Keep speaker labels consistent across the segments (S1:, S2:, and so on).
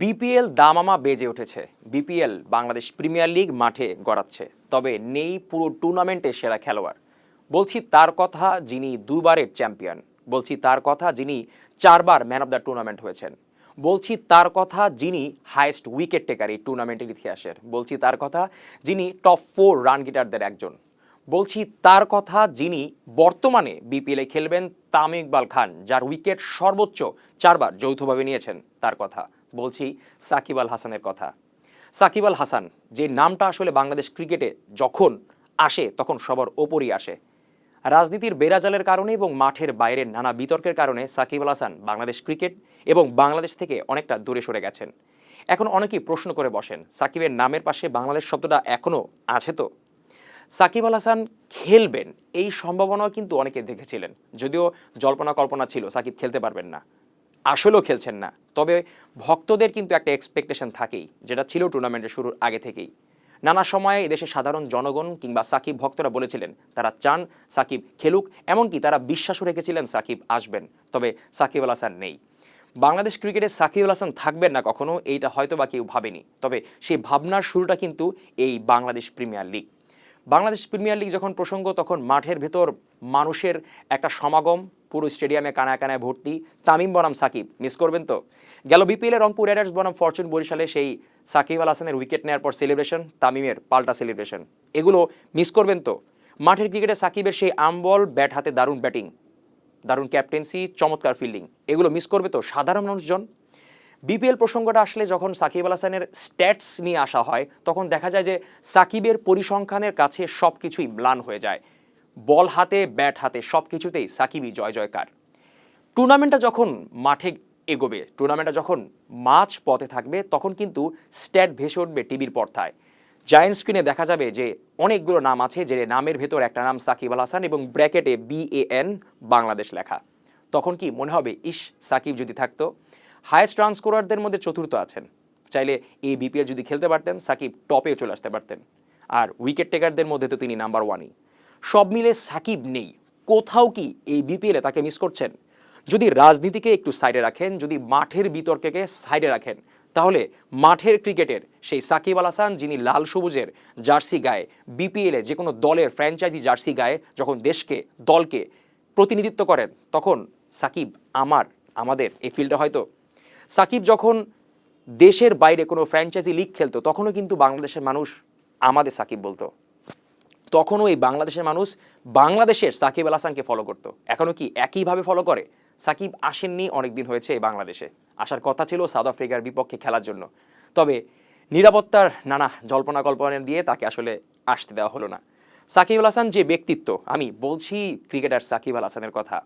S1: BPL দামামা বেজে উঠেছে। বিপিএল বাংলাদেশ প্রিমিয়ার লিগ মাঠে গড়াচ্ছে। তবে নেই পুরো টুর্নামেন্টের সেরা খেলোয়াড়। বলছি তার কথা যিনি দুবারের চ্যাম্পিয়ন। বলছি তার কথা যিনি চারবার ম্যান অফ দ্য টুর্নামেন্ট হয়েছেন। বলছি তার কথা যিনি হাইয়েস্ট উইকেট টেকার এই টুর্নামেন্টের ইতিহাসের। বলছি তার কথা যিনি টপ ফোর রান গিটারদের একজন। বলছি তার কথা যিনি বর্তমানে বিপিএলে খেলবেন তামিম ইকবাল খান, যার উইকেট সর্বোচ্চ চারবার যৌথভাবে নিয়েছেন তার কথা। বলছি সাকিব আল হাসানের কথা। সাকিব আল হাসান, যে নামটা আসলে বাংলাদেশ ক্রিকেটে যখন আসে, তখন সবার ওপরই আসে। রাজনীতির বেড়াজালের কারণে এবং মাঠের বাইরে নানা বিতর্কের কারণে সাকিব আল হাসান বাংলাদেশ ক্রিকেট এবং বাংলাদেশ থেকে অনেকটা দূরে সরে গেছেন। এখন অনেকেই প্রশ্ন করে বসেন, সাকিবের নামের পাশে বাংলাদেশ শব্দটা এখনও আছে তো? সাকিব আল হাসান খেলবেন, এই সম্ভাবনাও কিন্তু অনেকে দেখেছিলেন। যদিও জল্পনা কল্পনা ছিল, সাকিব খেলতে পারবেন না। আসলেও খেলছেন না। তবে ভক্তদের কিন্তু একটা এক্সপেকটেশন থাকেই, যেটা ছিল টুর্নামেন্টের শুরুর আগে থেকেই। নানা সময়ে এদেশের সাধারণ জনগণ কিংবা সাকিব ভক্তরা বলেছিলেন, তারা চান সাকিব খেলুক এমনকি তারা বিশ্বাসও রেখেছিলেন সাকিব আসবেন। তবে সাকিব আল হাসান নেই। বাংলাদেশ ক্রিকেটে সাকিব আল হাসান থাকবেন না কখনো, এইটা হয়তো বা কেউ ভাবেনি। তবে সেই ভাবনার শুরুটা কিন্তু এই Bangladesh premier league. Bangladesh premier league যখন প্রসঙ্গ, তখন মাঠের ভেতর মানুষের একটা সমাগম পুরো স্টেডিয়ামে কানায় কানায় ভর্তি তামিম বনাম সাকিব মিস করবেন তো? গেল বিপিএলে রংপুর রাইডার্স বনাম ফরচুন বরিশালে সেই সাকিব আল হাসানের উইকেট নেওয়ার পর সেলিব্রেশন তামিমের পাল্টা সেলিব্রেশন এগুলো মিস করবেন তো? মাঠের ক্রিকেটে সাকিবের সেই আমবল ব্যাট হাতে দারুণ ব্যাটিং দারুণ ক্যাপ্টেন্সি চমৎকার ফিল্ডিং এগুলো মিস করবে তো সাধারণ মানুষজন? বিপিএল প্রসঙ্গটা আসলে যখন সাকিব আল হাসানের স্ট্যাটস নিয়ে আসা হয়, তখন দেখা যায় যে সাকিবের পরিসংখ্যানের কাছে সব কিছুই ম্লান হয়ে যায়। বল হাতে, ব্যাট হাতে সব কিছুতেই সাকিবই জয় জয়কার। টুর্নামেন্টটা যখন মাঠে এগোবে, টুর্নামেন্টটা যখন মাঝ পথে থাকবে, তখন কিন্তু স্ট্যাট ভেসে উঠবে টিভির পর্দায়। জায়েন্ট স্ক্রিনে দেখা যাবে যে অনেকগুলো নাম আছে, যে নামের ভেতর একটা নাম সাকিব আল হাসান এবং ব্র্যাকেটে বিএএন বাংলাদেশ লেখা। তখন কি মনে হবে, ইস, সাকিব যদি থাকতো? হায়েস্ট রান স্কোরারদের মধ্যে চতুর্থ আছেন। চাইলে এই বিপিএল যদি খেলতে পারতেন, সাকিব টপে চলে আসতে পারতেন। আর উইকেট টেকারদের মধ্যে তো তিনি নাম্বার ওয়ানই সব মিলে সাকিব নেই। কোথাও কি এই বিপিএলে তাকে মিস করছেন? যদি রাজনীতিকে একটু সাইডে রাখেন, যদি মাঠের বিতর্ককে সাইডে রাখেন, তাহলে মাঠের ক্রিকেটের সেই সাকিব আল হাসান, যিনি লাল সবুজের জার্সি গায়ে, বিপিএলে যে কোনো দলের ফ্র্যাঞ্চাইজি জার্সি গায়ে যখন দেশকে, দলকে প্রতিনিধিত্ব করেন, তখন সাকিব আমার, আমাদের এই ফিল্ডে হয়তো। সাকিব যখন দেশের বাইরে কোনো ফ্র্যাঞ্চাইজি লিগ খেলতো, তখনও কিন্তু বাংলাদেশের মানুষ আমাদের সাকিব বলতো। তখনও এই বাংলাদেশের মানুষ বাংলাদেশের সাকিব আল হাসানকে ফলো করতো। এখনও কি একইভাবে ফলো করে? সাকিব আসেননি অনেক দিন হয়েছে এই বাংলাদেশে। আসার কথা ছিল সাউথ আফ্রিকার বিপক্ষে খেলার জন্য। তবে নিরাপত্তার নানা জল্পনা কল্পনা দিয়ে তাকে আসলে আসতে দেওয়া হলো না। সাকিব আল হাসান যে ব্যক্তিত্ব, আমি বলছি ক্রিকেটার সাকিব আল হাসানের কথা।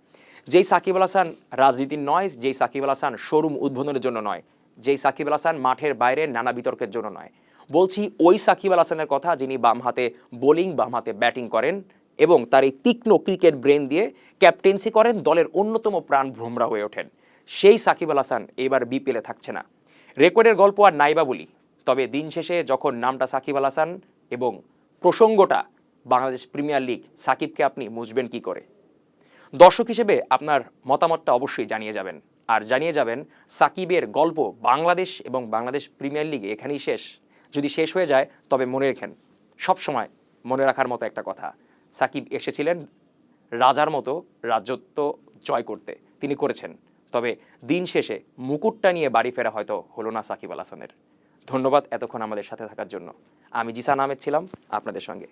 S1: যেই সাকিব আল হাসান রাজনীতির নয়, যেই সাকিব আল হাসান শোরুম উদ্বোধনের জন্য নয়, যেই সাকিব আল হাসান মাঠের বাইরে নানা বিতর্কের জন্য নয়। বলছি ওই সাকিব আল হাসানের কথা যিনি বাম হাতে বোলিং, বাম হাতে ব্যাটিং করেন এবং তার এই তীক্ষ্ণ ক্রিকেট ব্রেন দিয়ে ক্যাপ্টেন্সি করেন, দলের অন্যতম প্রাণ ভ্রমরা হয়ে ওঠেন। সেই সাকিব আল হাসান এবার বিপিএলে থাকছে না। রেকর্ডের গল্প আর নাইবা বলি, তবে দিন শেষে যখন নামটা সাকিব আল হাসান এবং প্রসঙ্গটা বাংলাদেশ প্রিমিয়ার লিগ সাকিবকে আপনি মুছবেন কি করে? দর্শক হিসেবে আপনার মতামতটা অবশ্যই জানিয়ে যাবেন। আর জানিয়ে যাবেন, সাকিবের গল্প বাংলাদেশ এবং বাংলাদেশ প্রিমিয়ার লিগ এখানেই শেষ। যদি শেষ হয়ে যায়, তবে মনে রেখেন, সব সময় মনে রাখার মতো একটা কথা। সাকিব এসেছিলেন রাজার মতো রাজত্ব জয় করতে। তিনি করেছেন। তবে দিন শেষে মুকুটটা নিয়ে বাড়ি ফেরা হয়তো হলো না সাকিব আল হাসানের। ধন্যবাদ এতক্ষণ আমাদের সাথে থাকার জন্য। আমি জিসান আহমেদ ছিলাম আপনাদের সঙ্গে।